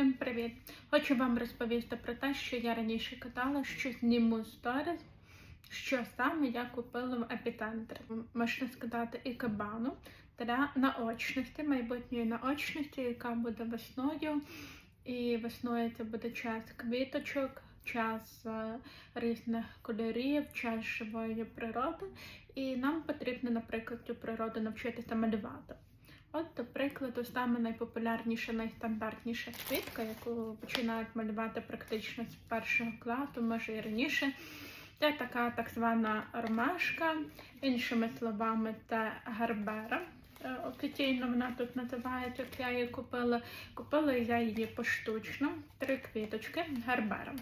Всім привіт! Хочу вам розповісти про те, що я раніше казала, що зніму сторіс, що саме я купила в епіцентрі. Можна сказати, і кабану для наочності, майбутньої наочності, яка буде весною. І весною це буде час квіточок, час е, різних кольорів, час живої природи. І нам потрібно, наприклад, цю природу навчитися малювати. От, до прикладу, саме найпопулярніша, найстандартніша квітка, яку починають малювати практично з першого класу, може і раніше. Це така так звана ромашка, іншими словами, це гарбера. Е, Офіційно вона тут називається, як я її купила. Купила я її поштучно, три квіточки гарбера.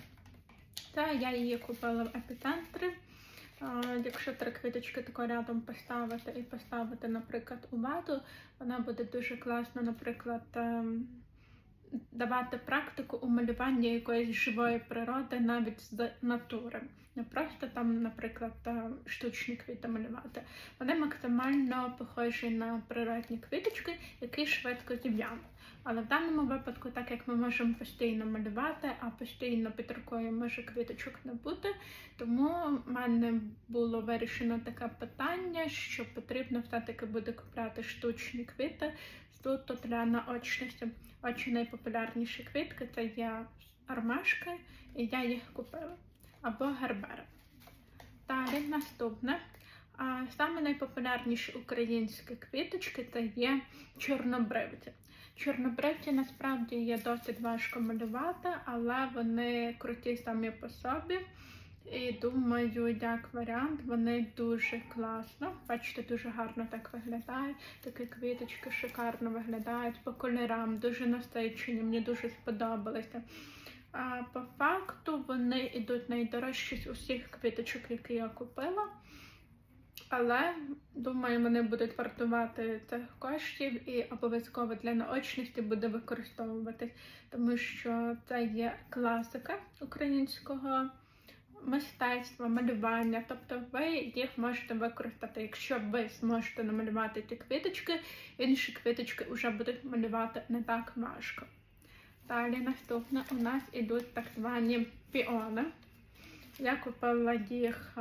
Та я її купила в епіцентрі. Якщо три квіточки тако рядом поставити і поставити, наприклад, у вату, вона буде дуже класно, наприклад, ем, давати практику у малюванні якоїсь живої природи навіть з натури. Не просто там, наприклад, штучні квіти малювати. Вони максимально похожі на природні квіточки, які швидко зів'януть. Але в даному випадку, так як ми можемо постійно малювати, а постійно під рукою може квіточок не бути, тому в мене було вирішено таке питання, що потрібно все-таки буде купляти штучні квіти суто для наочності. Очі найпопулярніші квітки це є ромашки, і я їх купила. Або гербери. Далі наступне. А саме найпопулярніші українські квіточки це є чорнобривці. Чорнобривці насправді є досить важко малювати, але вони круті самі по собі. І думаю, як варіант, вони дуже класно. Бачите, дуже гарно так виглядають. Такі квіточки шикарно виглядають по кольорам, дуже насичені, мені дуже сподобалися. А по факту вони йдуть найдорожчі з усіх квіточок, які я купила. Але думаю, вони будуть вартувати цих коштів і обов'язково для наочності буде використовуватись, тому що це є класика українського мистецтва, малювання. Тобто ви їх можете використати, якщо ви зможете намалювати ті квіточки, інші квіточки вже будуть малювати не так важко. Далі наступне у нас ідуть так звані піони. Я купила їх,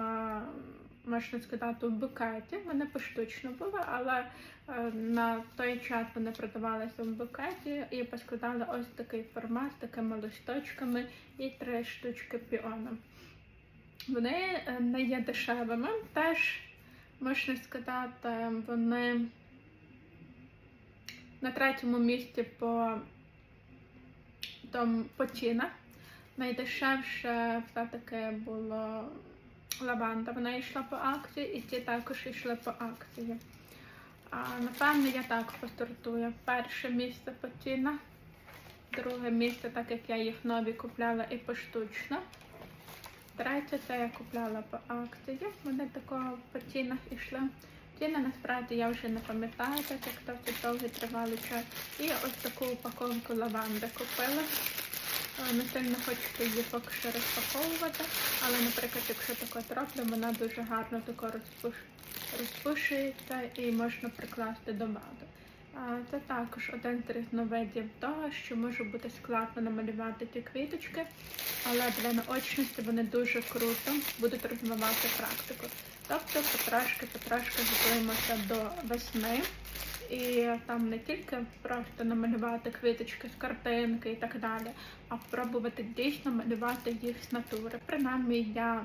можна сказати, в букеті. Вони поштучно були, але е, на той час вони продавалися в букеті і поскладали ось такий формат з такими листочками і три штучки піону. Вони е, не є дешевими. Теж, можна сказати, вони на третьому місці по тому по цінах. Найдешевше все-таки було лаванда. Вона йшла по акції, і ті також йшли по акції. А, напевно, я так постартую. Перше місце по цінах, друге місце, так як я їх нові купляла і поштучно. Третє, це я купляла по акції. Вони такого по цінах йшли. Ціни насправді я вже не пам'ятаю, так як то довгий тривалий час. І ось таку упаковку лаванди купила. Е, Не сильно хочеться її поки що розпаковувати, але, наприклад, якщо таке зроблю, вона дуже гарно розпушується і можна прикласти до вади. Це також один з різновидів того, що може бути складно намалювати ті квіточки, але для наочності вони дуже круто будуть розвивати практику. Тобто потрошки, потрошки готуємося до весни. І там не тільки просто намалювати квіточки з картинки і так далі, а спробувати дійсно малювати їх з натури. Принаймні я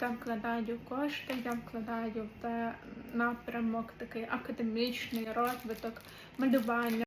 це вкладаю кошти, я вкладаю в це напрямок такий академічний розвиток, малювання.